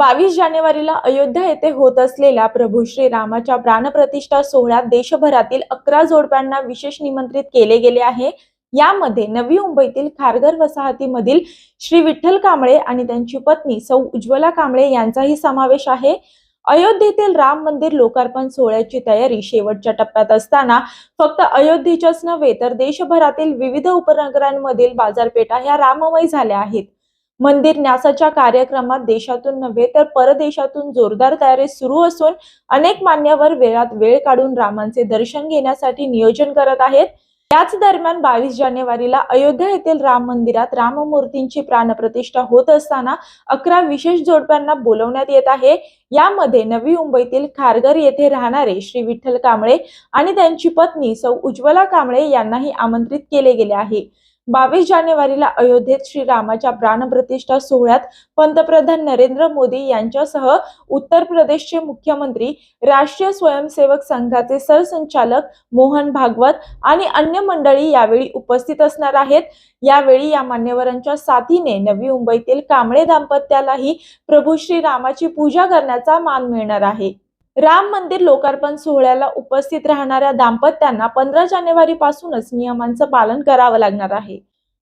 बावीस जानेवारीला अयोध्या येथे होत असलेल्या प्रभू श्रीरामाच्या प्राणप्रतिष्ठा सोहळ्यात देशभरातील अकरा जोडप्यांना विशेष निमंत्रित केले गेले आहे. यामध्ये नवी मुंबईतील खारघर वसाहतीमधील श्री विठ्ठल कांबळे आणि त्यांची पत्नी सौ उज्ज्वला कांबळे यांचाही समावेश आहे. अयोध्येतील राम मंदिर लोकार्पण सोहळ्याची तयारी शेवटच्या टप्प्यात असताना फक्त अयोध्येच्याच नव्हे तर देशभरातील विविध उपनगरांमधील बाजारपेठा ह्या राममय झाल्या आहेत. मंदिर न्यासाच्या कार्यक्रमात देशातून नव्हे तर परदेशातून जोरदार तयारी सुरू असून अनेक मान्यवर वेळात वेळ काढून रामांचे दर्शन घेण्यासाठी नियोजन करत आहेत. याच दरम्यान बावीस जानेवारीला अयोध्या येथील राम मंदिरात राममूर्तींची प्राणप्रतिष्ठा होत असताना अकरा विशेष जोडप्यांना बोलवण्यात येत आहे. यामध्ये नवी मुंबईतील खारघर येथे राहणारे श्री विठ्ठल कांबळे आणि त्यांची पत्नी सौ उज्ज्वला कांबळे यांनाही आमंत्रित केले गेले आहे. बावीस जानेवारीला अयोध्येत श्रीरामाच्या प्राणप्रतिष्ठा सोहळ्यात पंतप्रधान नरेंद्र मोदी यांच्यासह उत्तर प्रदेशचे मुख्यमंत्री राष्ट्रीय स्वयंसेवक संघाचे सरसंचालक मोहन भागवत आणि अन्य मंडळी यावेळी उपस्थित असणार आहेत. यावेळी या मान्यवरांच्या साथीने नवी मुंबईतील कांबळे दाम्पत्यालाही प्रभू श्रीरामाची पूजा करण्याचा मान मिळणार आहे. राम मंदिर लोकार्पण सोहळ्याला उपस्थित राहणाऱ्या दाम्पत्यांना पंधरा जानेवारी पासूनच नियमांचं पालन करावं लागणार आहे.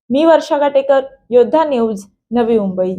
मी वर्षा गाटेकर योद्धा न्यूज नवी मुंबई.